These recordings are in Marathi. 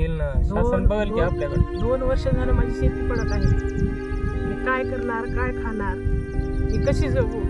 घेईल ना? शासन बघेल की दोन- आपल्याकडे. दोन वर्ष झालं माझी शेती पडत आहे. मी काय करणार काय खाणार मी कशी जगू?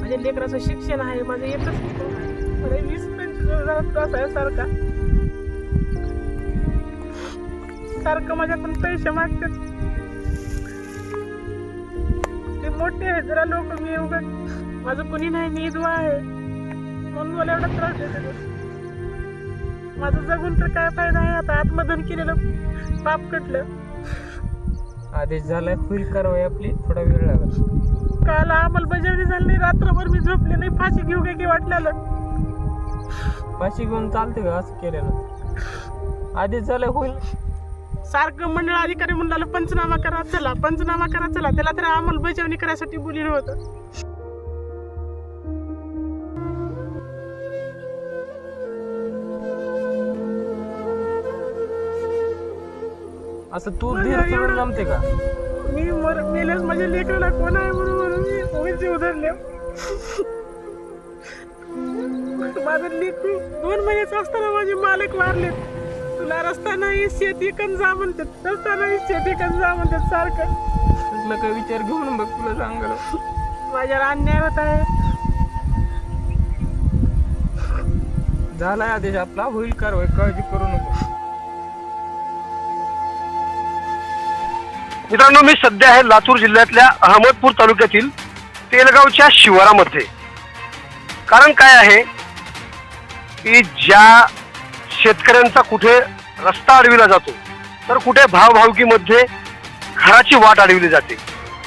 माझ्या लेकराचं शिक्षण आहे माझं एकच वीस पंचवीस त्रास आहे सारखा. सारखं माझ्याकडून पैसे मागतात. ते मोठे आहे जरा लोक मी उगाच माझं कुणी नाही मी आहे. म्हणून मला एवढा त्रास देते. माझं जगून तर काय फायदा आहे? आता आत्मधन केलेलं पाप कटलं. आदेश झालाय होईल कारवाई आपली थोडा वेळ लागेल. काल अंमलबजावणी झाली नाही रात्रभर मी झोपले नाही फाशी घेऊ काय की वाटलेलं पाशी घेऊन चालते का? असं केल्यानं. आदेश झालाय होईल. सारखं मंडळ अधिकारी म्हणलं पंचनामा करा चला पंचनामा करा चला. त्याला तर अंमलबजावणी करायसाठी बोलिलं होतं. असं तू धीर सोडून जमते का? मी मर मेल्यास माझ्या लेकराला कोण आहे म्हणून मी उभीच जीव धरले माझं लेकरू दोन महिन्याचं असताना माझे मालक वारलेत तुला रस्ता नाही शेती कन जा म्हणतात. रस्ता नाही शेती कन जा म्हणतात सारखं. तुला काय विचार घेऊन बघ तुला सांगायला. माझ्यावर अन्याय होत आहे. झालाय आदेश. आपला होईल कारवाई. काळजी करू नको. मित्रांनो मी सध्या आहे लातूर जिल्ह्यातल्या अहमदपूर तालुक्यातील तेलगावच्या शिवारामध्ये. कारण काय आहे की ज्या शेतकऱ्यांचा कुठे रस्ता अडविला जातो तर कुठे भावभावकीमध्ये घराची वाट अडविली जाते.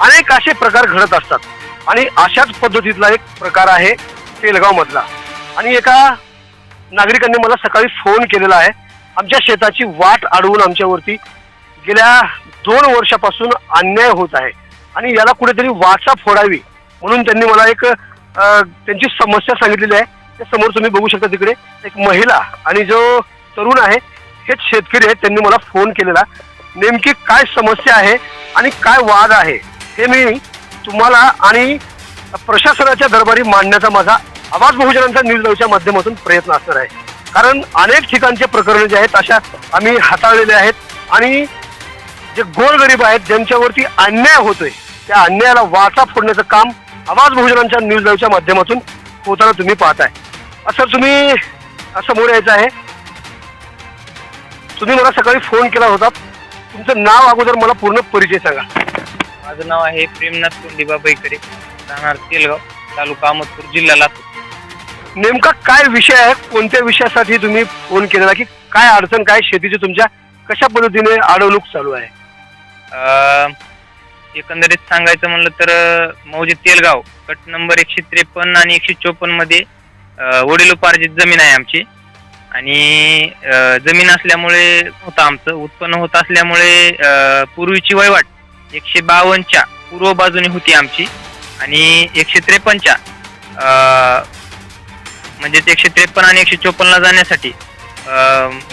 अनेक असे प्रकार घडत असतात आणि अशाच पद्धतीतला एक प्रकार आहे तेलगावमधला. आणि एका नागरिकांनी मला सकाळी फोन केलेला आहे. आमच्या शेताची वाट अडवून आमच्यावरती गेल्या दोन वर्षापासून अन्याय होत आहे. आणि याला कुठेतरी वाचा फोडावी. म्हणून त्यांनी मला एक त्यांची समस्या सांगितलेली आहे. त्या समोर तुम्ही बघू शकता तिकडे एक महिला आणि जो तरुण आहे हेच शेतकरी आहेत. त्यांनी मला फोन केलेला. नेमकी काय समस्या आहे आणि काय वाद आहे हे मी तुम्हाला आणि प्रशासनाच्या दरबारी मांडण्याचा माझा आवाज बहुजनांचा न्यूज लाईव्हच्या माध्यमातून प्रयत्न असणार आहे. कारण अनेक ठिकाणचे प्रकरण जे आहेत अशा आम्ही हाताळलेले आहेत. आणि जे गोरगरीब आहेत ज्यांच्यावरती अन्याय होतोय त्या अन्यायाला वाचा फोडण्याचं काम आवाज बहुजनांच्या न्यूज लाईव्हच्या माध्यमातून होताना तुम्ही पाहताय. असं तुम्ही समोर यायचं आहे. तुम्ही मला सकाळी फोन केला होता. तुमचं नाव अगोदर मला पूर्ण परिचय सांगा. माझं नाव आहे प्रेमनाथ कोंडीबा बैकडे राहणार तेलगाव तालुका अहमदपूर जिल्हा लातूर. नेमका काय विषय आहे? कोणत्या विषयासाठी तुम्ही फोन केलेला? की काय अडचण काय शेतीची तुमच्या कशा पद्धतीने अडवणूक चालू आहे? एकंदरीत सांगायचं म्हणलं तर मौजे तेलगाव गट नंबर एकशे त्रेपन्न आणि एकशे चोपन्नमध्ये वडिलोपार्जित जमीन आहे आमची. आणि जमीन असल्यामुळे होतं आमचं उत्पन्न होत असल्यामुळे पूर्वीची वहिवाट एकशे बावन्नच्या पूर्व बाजूने होती आमची आणि एकशे त्रेपन्नच्या म्हणजे म्हणजेच एकशे त्रेपन्न आणि एकशे चोपन्नला जाण्यासाठी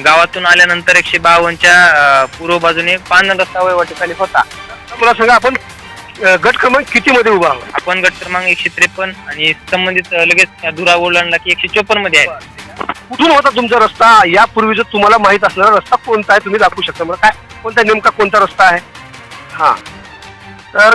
गावातून आल्यानंतर एकशे बावन्नच्या अं, पूर्व बाजूने पान रस्ता वहिवाटीखाली होता. मला सांगा आपण गट क्रमांक किती मध्ये उभा आहोत? आपण गट क्रमांक एकशे त्रेपन्न आणि संबंधित लगेच त्या धुरा ओलांडला की एकशे चोपन्नमध्ये आहे. कुठून होता तुमचा रस्ता? यापूर्वीचा तुम्हाला माहीत असणारा रस्ता कोणता आहे तुम्ही दाखवू शकता. मला काय कोणता नेमका कोणता रस्ता आहे? हा. तर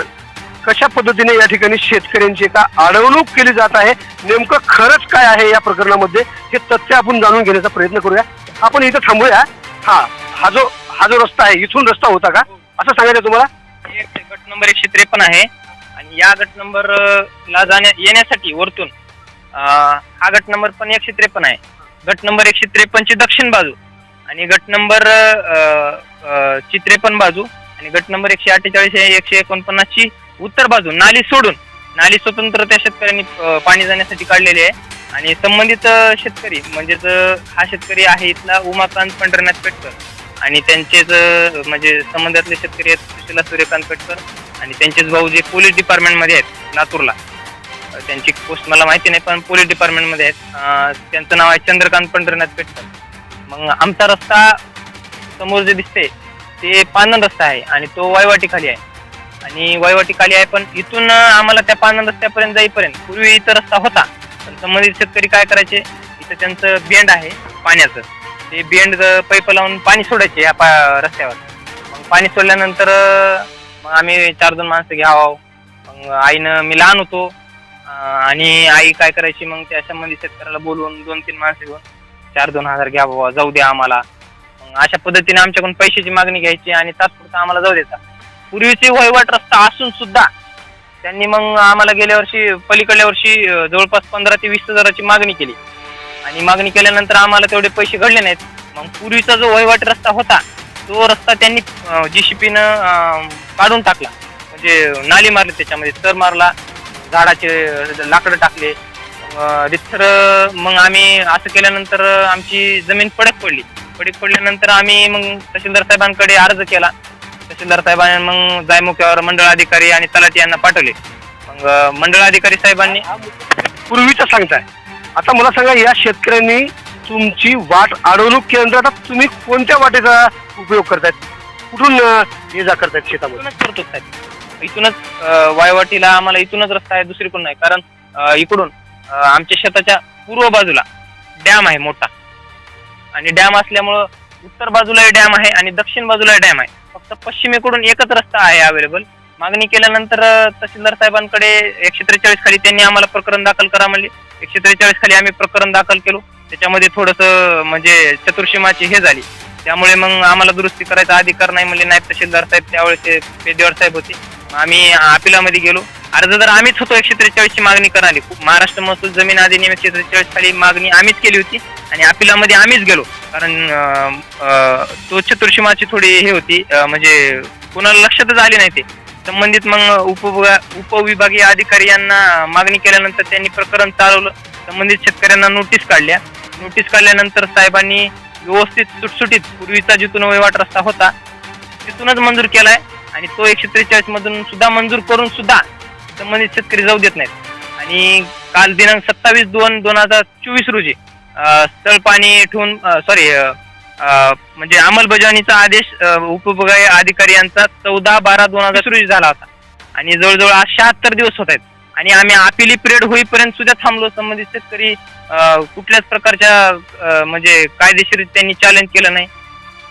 कशा पद्धतीने या ठिकाणी शेतकऱ्यांची का अडवणूक केली जात आहे? नेमकं खरंच काय आहे या प्रकरणामध्ये? हे तथ्य आपण जाणून घेण्याचा प्रयत्न करूया. आपण इथं थांबूया. हा हा जो हा जो रस्ता आहे इथून रस्ता होता का? असं सांगायचं तुम्हाला? गट नंबर एकशे त्रेपन्न आहे. आणि या गट नंबर ला जाण्या येण्यासाठी वरतून हा गट नंबर पण एकशे त्रेपन्न आहे. गट नंबर एकशे त्रेपन्नची दक्षिण बाजू आणि गट नंबर अं, ची त्रेपन्न बाजू आणि गट नंबर एकशे अठ्ठेचाळीस एकशे एकोणपन्नासची उत्तर बाजू नाली सोडून. नाली स्वतंत्र त्या शेतकऱ्यांनी पाणी जाण्यासाठी काढलेली आहे. आणि संबंधित शेतकरी म्हणजेच हा शेतकरी आहे इथला उमाकांत पंढरनाथ पेटकर. आणि त्यांचेच म्हणजे संबंधातले शेतकरी आहेत सुशिला सूर्यकांत पेटकर. आणि त्यांचेच भाऊ जे पोलीस डिपार्टमेंटमध्ये आहेत लातूरला. त्यांची पोस्ट मला माहिती नाही पण पोलीस डिपार्टमेंटमध्ये आहेत. त्यांचं नाव आहे चंद्रकांत पंढरनाथ पेटकर. मग आमचा रस्ता समोर जे दिसते ते पानन रस्ता आहे आणि तो वायवाटीखाली आहे. आणि वयवाटी खाली आहे पण इथून आम्हाला त्या पानन रस्त्यापर्यंत जाईपर्यंत. पूर्वी इथं रस्ता होता पण संबंधित शेतकरी काय करायचे इथं त्यांचं बेंड आहे पाण्याचं. ते बेंड पाईप लावून पाणी सोडायचे या पा रस्त्यावर. मग पाणी सोडल्यानंतर मग आम्ही चार दोन माणसं घ्यावं. मग आईनं मी लहान होतो आणि आई काय करायची मग त्या संबंधित शेतकऱ्याला बोलवून दोन तीन माणसं घेऊन चार दोन हजार घ्या बाबा जाऊ द्या आम्हाला. मग अशा पद्धतीने आमच्याकडून पैशाची मागणी घ्यायची आणि तात्पुरता आम्हाला जाऊ देता पूर्वीचे वहिवाट रस्ता असून सुद्धा त्यांनी मग आम्हाला गेल्या वर्षी पलीकडल्या वर्षी जवळपास पंधरा ते वीस हजाराची मागणी केली. आणि मागणी केल्यानंतर आम्हाला तेवढे पैसे घडले नाहीत. मग पूर्वीचा जो वहिवाट रस्ता होता तो रस्ता त्यांनी जीसीपीनं काढून टाकला. म्हणजे नाली मारली त्याच्यामध्ये सर मारला झाडाचे लाकडं टाकले. रिथर मग आम्ही असं केल्यानंतर आमची जमीन पडक पडली. पडक पडल्यानंतर आम्ही मग तहसीलदार साहेबांकडे अर्ज केला. तहसीलदार साहेबांनी मग जायमुख्यावर मंडळ अधिकारी आणि तलाठी यांना पाठवले. मग अं, मंडळ अधिकारी साहेबांनी पूर्वीचं सांगताय. आता मला सांगा या शेतकऱ्यांनी तुमची वाट अडवणूक केल्यानंतर आता तुम्ही कोणत्या वाटेचा उपयोग करतायत? कुठून अं, ये जा करतायत शेतामध्ये? इथूनच करतो साहेब. इथूनच अं, वायवाटीला आम्हाला इथूनच रस्ता आहे दुसरीकडून नाही. कारण अं, इकडून अं, आमच्या शेताच्या पूर्व बाजूला डॅम आहे मोठा. आणि डॅम असल्यामुळं उत्तर बाजूला डॅम आहे आणि दक्षिण बाजूला डॅम आहे. फक्त पश्चिमेकडून एकच रस्ता आहे अवेलेबल मागणी केल्यानंतर तहसीलदार साहेबांकडे एकशे त्रेचाळीस खाली त्यांनी आम्हाला प्रकरण दाखल करा म्हणले. एकशे त्रेचाळीस खाली आम्ही प्रकरण दाखल केलो. त्याच्यामध्ये थोडंसं म्हणजे चतुर्शीमाची हे झाली. त्यामुळे मग आम्हाला दुरुस्ती करायचा अधिकार नाही म्हणले. नायब तहसीलदार साहेब त्यावेळेस ते पेदेवार साहेब होते. मग आम्ही अपिलामध्ये गेलो. अर्जदार आम्हीच होतो एकशे त्रेचाळीसची मागणी कराली महाराष्ट्र महसूल जमीन अधिनियम एकशे त्रेचाळीस खाली मागणी आम्हीच केली होती आणि अपिलामध्ये आम्हीच गेलो. कारण अं, तो चतुर्शीमाची थोडी हे होती म्हणजे कोणाला लक्षातच आली नाही ते. संबंधित मग उपविभा उपविभागीय अधिकारी यांना मागणी केल्यानंतर त्यांनी प्रकरण चालवलं. संबंधित शेतकऱ्यांना नोटीस काढल्या. नोटीस काढल्यानंतर साहेबांनी व्यवस्थित सुटसुटीत पूर्वीचा जिथून वहिवाट रस्ता होता तिथूनच मंजूर केलाय. आणि तो एकशे त्रेचाळीस मधून सुद्धा मंजूर करून सुद्धा संबंधित शेतकरी जाऊ देत नाहीत. आणि काल दिनांक सत्तावीस दोन दोन हजार चोवीस रोजी स्थळ पाणी ठेवून सॉरी म्हणजे अंमलबजावणीचा आदेश अं, उपविभागीय अधिकारी यांचा चौदा बारा दोन हजार रोजी झाला होता. आणि जवळजवळ आज शहात्तर दिवस होत आहेत. आणि आम्ही आपिली पिरियड होईपर्यंत सुद्धा थांबलो संबंधित म्हणजे शेतकरी कुठल्याच प्रकारच्या म्हणजे कायदेशीर त्यांनी चॅलेंज केलं नाही.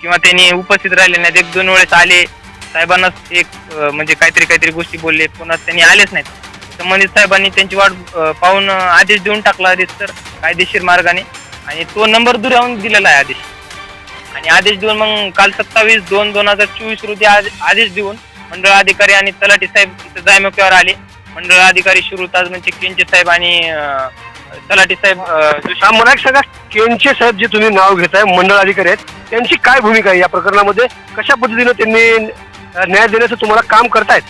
किंवा त्यांनी उपस्थित राहिले नाहीत. एक दोन वेळेस आले. साहेबांना एक अं, म्हणजे काहीतरी काहीतरी गोष्टी बोलले पुन्हा त्यांनी आलेच नाहीत. संबंधित साहेबांनी त्यांची वाट अं, पाहून अं, आदेश देऊन टाकला आदेश तर कायदेशीर मार्गाने. आणि तो नंबर दुरावून दिलेला आहे आदेश. आणि आदेश देऊन मग काल सत्तावीस दोन दोन हजार चोवीस रोजी आज- आदेश देऊन मंडळ अधिकारी आणि तलाठी साहेब इथं जायमुख्यावर आले. मंडळ अधिकारी शिरू म्हणजे केंचे साहेब आणि अं, तलाठी साहेब अं, जोशी हा, मला एक सांगा केंचे साहेब जे तुम्ही नाव घेताय मंडळ अधिकारी आहेत त्यांची काय भूमिका आहे या प्रकरणामध्ये? कशा पद्धतीनं त्यांनी न्याय देण्याचं तुम्हाला काम करतायत.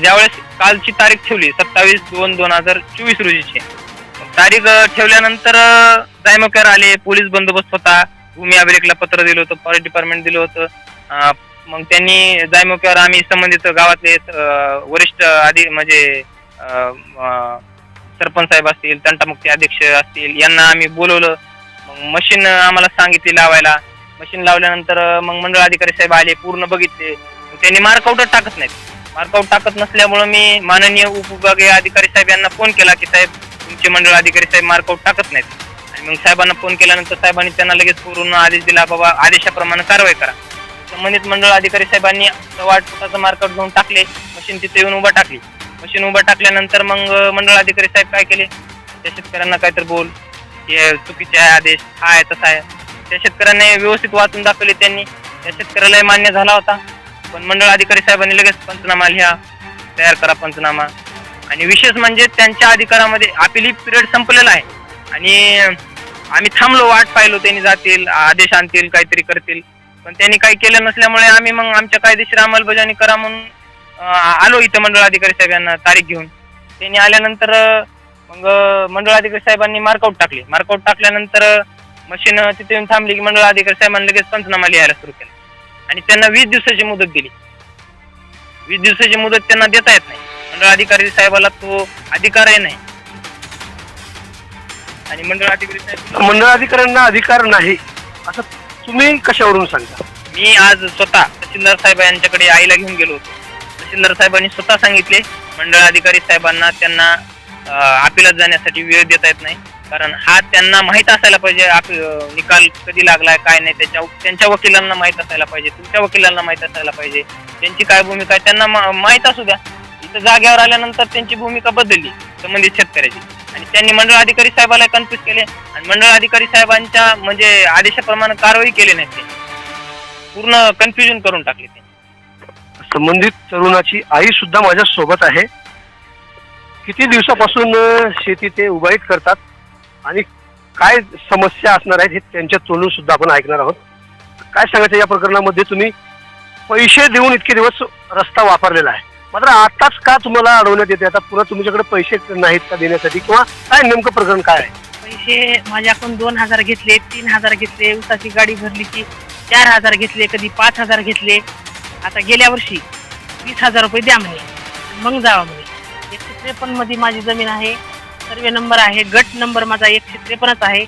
ज्यावेळेस कालची तारीख ठेवली सत्तावीस दोन दोन हजार चोवीस रोजीची. तारीख ठेवल्यानंतर अं, जायमुख्यावर आले पोलीस बंदोबस्त होता. भूमी अभिलेखला पत्र दिलं होतं फॉरेस्ट डिपार्टमेंट दिलं होतं. मग त्यांनी जायमुख्यावर आम्ही संबंधित गावातले वरिष्ठ आधी म्हणजे अ सरपंच साहेब असतील तंटामुक्ती अध्यक्ष असतील यांना आम्ही बोलवलं. मग मशीन आम्हाला सांगितली लावायला. मशीन लावल्यानंतर मग मंडळ अधिकारी साहेब आले पूर्ण बघितले. त्यांनी मार्कआउटच टाकत नाहीत. मार्कआउट टाकत नसल्यामुळं मी माननीय उपविभागीय अधिकारी साहेब यांना फोन केला की साहेब तुमचे मंडळ अधिकारी साहेब मार्कआउट टाकत नाहीत. आणि मग साहेबांना फोन केल्यानंतर साहेबांनी त्यांना लगेच पूर्ण आदेश दिला बाबा आदेशाप्रमाणे कारवाई करा. संबंधित मंडळ अधिकारी साहेबांनी सव्वा आठ फुटाचं मार्कआउट घेऊन टाकले मशीन तिथे येऊन उभा टाकली. मशीन उभा टाकल्यानंतर मग मंडळ अधिकारी साहेब काय केले? त्या शेतकऱ्यांना काहीतरी बोल हे चुकीचे आहे आदेश हा आहे तसा आहे. त्या शेतकऱ्यांनी व्यवस्थित वाचून दाखवले त्यांनी. त्या शेतकऱ्यालाही मान्य झाला होता. पण मंडळ अधिकारी साहेबांनी लगेच पंचनामा लिहा. तयार करा पंचनामा. आणि विशेष म्हणजे त्यांच्या अधिकारामध्ये अपिली पिरियड संपलेला आहे. आणि आम्ही थांबलो वाट पाहिलो त्यांनी जातील आदेश आणतील काहीतरी करतील. पण त्यांनी काही केलं नसल्यामुळे आम्ही मग आमच्या कायदेशीर अंमलबजावणी करा म्हणून आलो इथं मंडळ अधिकारी साहेबांना तारीख घेऊन. त्यांनी आल्यानंतर मग मंडळ अधिकारी साहेबांनी मार्कआउट टाकले. मार्कआउट टाकल्यानंतर मशीन तिथे येऊन थांबली की मंडळ अधिकारी साहेबांनी लगेच पंचनामा लिहायला सुरू केला. आणि त्यांना वीस दिवसाची मुदत दिली. वीस दिवसाची मुदत त्यांना देता येत नाही. मंडळ अधिकारी साहेबाला तो अधिकारही नाही. आणि मंडळ अधिकारी साहेब मंडळ अधिकाऱ्यांना अधिकार नाही. असं तुम्ही कशावरून सांगता? मी आज स्वतः तहसीलदार साहेब यांच्याकडे आईला घेऊन गेलो होतो. तहसीलदार साहेबांनी स्वतः सांगितले. मंडळ अधिकारी साहेबांना त्यांना अपिलात जाण्यासाठी वेळ देता येत नाही. कारण हा त्यांना माहीत असायला पाहिजे आप निकाल कधी लागलाय काय नाही त्याच्या त्यांच्या वकिलांना माहीत असायला पाहिजे तुमच्या वकिलांना माहीत असायला पाहिजे. त्यांची काय भूमिका आहे त्यांना माहीत असू द्या. इथं जागेवर आल्यानंतर त्यांची भूमिका बदलली संबंधित शेतकऱ्याची. आणि त्यांनी मंडळ अधिकारी साहेबाला कन्फ्युज केले आणि मंडळ अधिकारी साहेबांच्या म्हणजे आदेशाप्रमाणे कारवाई केली नाही ते पूर्ण कन्फ्युजन करून टाकले ते संबंधित तरुणाची आई सुद्धा माझ्या सोबत आहे. किती दिवसापासून शेती ते उभाईत करतात? आणि काय समस्या असणार आहेत हे त्यांच्या तोंडून सुद्धा आपण ऐकणार आहोत. काय सांगायचं या प्रकरणामध्ये तुम्ही पैसे देऊन इतके दिवस रस्ता वापरलेला आहे. मात्र आताच का तुम्हाला अडवण्यात येते? आता पुन्हा तुमच्याकडे पैसे नाहीत का देण्यासाठी? किंवा काय नेमकं प्रकरण काय आहे? पैसे माझ्याकडून दोन हजार घेतले तीन हजार घेतले उसाची गाडी भरली की चार हजार घेतले कधी पाच हजार घेतले. आता गेल्या वर्षी वीस हजार रुपये द्या म्हणे मग जावा म्हणे. एकशे त्रेपन्नमध्ये माझी जमीन आहे. सर्वे नंबर आहे गट नंबर माझा एकशे त्रेपन्नच आहे.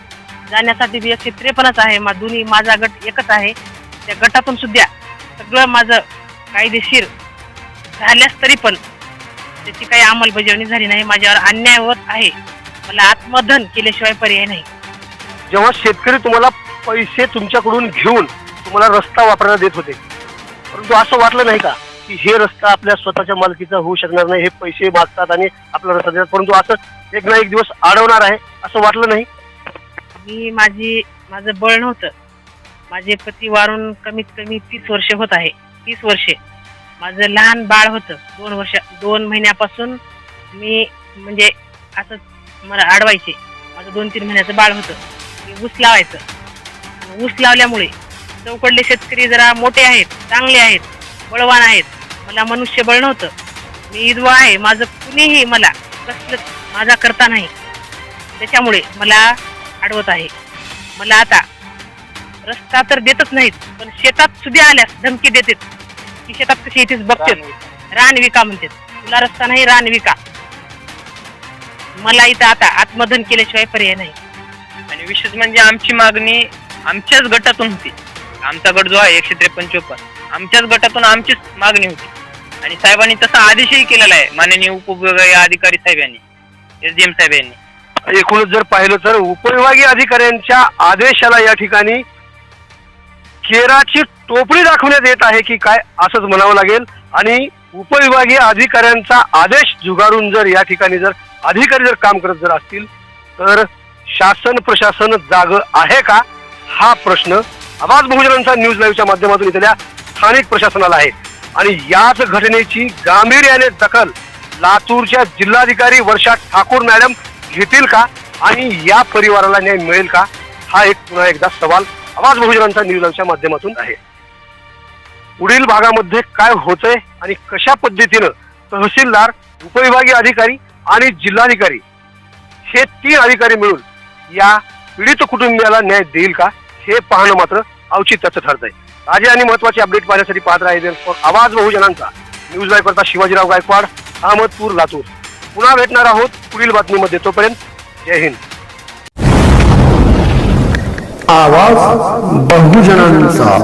जाण्यासाठी बी एकशे त्रेपन्नच आहे मा दोन्ही माझा गट एकच आहे. त्या गटातून सुद्धा सगळं माझं कायदेशीर झाल्यास तरी पण त्याची काही अंमलबजावणी झाली नाही माझ्यावर अन्याय होत आहे. मला आत्मधन केल्याशिवाय पर्याय नाही. जेव्हा शेतकरी तुम्हाला पैसे तुमच्याकडून घेऊन तुम्हाला रस्ता वापरायला देत होते परंतु असं वाटलं नाही का की हे रस्ता आपल्या स्वतःच्या मालकीचा होऊ शकणार नाही हे पैसे मागतात आणि आपला रस्ता देतात परंतु असं एक ना एक दिवस अडवणार आहे असं वाटलं नाही. मी माझी माझं बळ नव्हतं. माझे पती वारून कमीत कमी तीस वर्ष होत आहे. तीस वर्षे. माझं लहान बाळ होतं. दोन वर्ष दोन महिन्यापासून मी म्हणजे असं मला अडवायचे माझं दोन तीन महिन्याचं बाळ होतं. मी ऊस लावायचं. ऊस लावल्यामुळे चौकडले शेतकरी जरा मोठे आहेत चांगले आहेत बळवान आहेत. मला मनुष्यबळ नव्हतं. मी विधवा आहे. माझं कुणीही मला कसलं माझा करता नाही. त्याच्यामुळे मला अडवत आहे. मला आता रस्ता तर देतच नाहीत पण शेतात सुद्धा आल्यास धमकी देतात. की शेतात कशी येतेच बघतात. रान विका म्हणतात. तुला रस्ता नाही रान विका मला इथं आता आत्मधन केल्याशिवाय पर्याय नाही. आणि विशेष म्हणजे आमची मागणी आमच्याच गटातून होती. आमचा गट जो आहे एकशे त्रेपन्न चोपन्न आमच्याच गटातून आमचीच मागणी होती. आणि साहेबांनी तसा आदेशही केलेला आहे. माननीय उपविभागीय अधिकारी साहेब यांनी एस डी एम साहेब यांनी एकूणच जर पाहिलं तर उपविभागीय अधिकाऱ्यांच्या आदेशाला या ठिकाणी केराची टोपली दाखवण्यात येत आहे की काय असंच म्हणावं लागेल. आणि उपविभागीय अधिकाऱ्यांचा आदेश झुगारून जर या ठिकाणी जर अधिकारी जर काम करत जर असतील तर शासन प्रशासन जाग आहे का? हा प्रश्न आवाज बहुजनांचा न्यूज लाईव्हच्या माध्यमातून इथल्या स्थानिक प्रशासनाला आहे. आणि याच घटनेची गांभीर्याने दखल लातूरच्या जिल्हाधिकारी वर्षा ठाकूर मॅडम घेतील का? आणि या परिवाराला न्याय मिळेल का? हा एक पुन्हा एकदा सवाल आवाज बहुजनांचा न्यूजच्या माध्यमातून आहे. पुढील भागामध्ये काय होतंय आणि कशा पद्धतीनं तहसीलदार उपविभागीय अधिकारी आणि जिल्हाधिकारी हे तीन अधिकारी मिळून या पीडित कुटुंबियाला न्याय देईल का? हे पाहणं मात्र औचित्याचं ठरत आहे ताजे आणि महत्त्वाचे अपडेट पाहण्यासाठी पाहत राहिले आवाज बहुजनांचा. न्यूज लाईव्ह करता शिवाजीराव गायकवाड. अहमदपूर लातूर. पुन्हा भेटणार आहोत पुढील बातमीमध्ये. तोपर्यंत जय हिंद. आवाज बहुजनांचा.